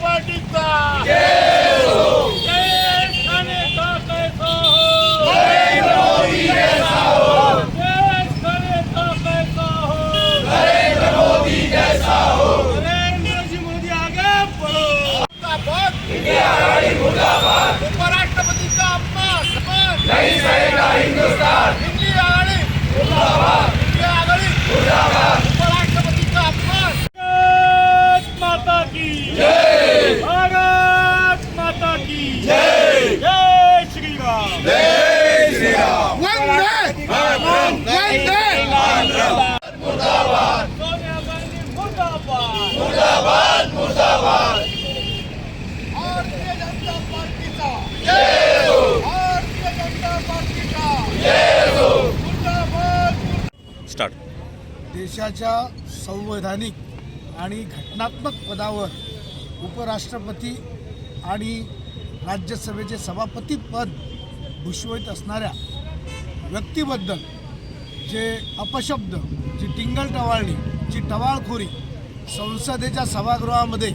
जनता start. देशाच्या संवैधानिक आणि घटनात्मक पदावर उपराष्ट्रपती आणि राज्यसभेचे सभापती पद भूषवित असणाऱ्या व्यक्तीबद्दल जे अपशब्द जी टिंगलटवाळणी जी टवाळखोरी संसदेच्या सभागृहामध्ये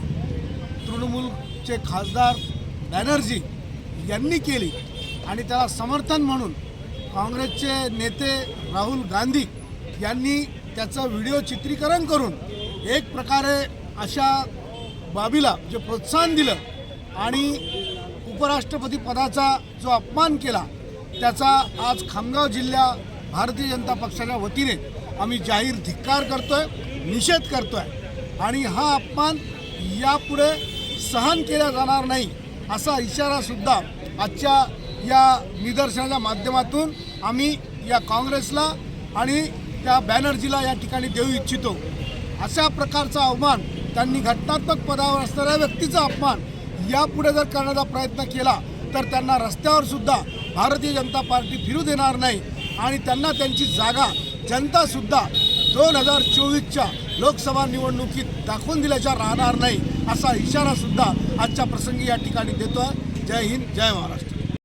तृणमूलचे खासदार बॅनर्जी यांनी केली आणि त्याला समर्थन म्हणून काँग्रेसचे नेते राहुल गांधी यांनी त्याचं व्हिडिओ चित्रीकरण करून एक प्रकारे अशा बाबीला जे प्रोत्साहन दिलं आणि उपराष्ट्रपती पदाचा जो अपमान केला त्याचा आज खामगाव जिल्हा भारतीय जनता पक्षाच्या वतीने आम्ही जाहीर धिक्कार करतोय निषेध करतोय. आणि हा अपमान यापुढे सहन केला जाणार नाही असा इशारा सुद्धा आजच्या या निदर्शनाच्या माध्यमातून आम्ही या काँग्रेसला आणि त्या बॅनर्जीला या ठिकाणी देऊ इच्छितो. अशा प्रकारचा अवमान त्यांनी घटनात्मक पदावर असणाऱ्या व्यक्तीचा अपमान यापुढे जर करण्याचा प्रयत्न केला तर त्यांना रस्त्यावर सुद्धा भारतीय जनता पार्टी फिरू देणार नाही. आणि त्यांना त्यांची जागा जनतासुद्धा दोन हजार चोवीसच्या लोकसभा निवडणुकीत दाखवून दिल्याच्या राहणार नाही असा इशारासुद्धा आजच्या प्रसंगी या ठिकाणी देतोय. जय हिंद जय महाराष्ट्र.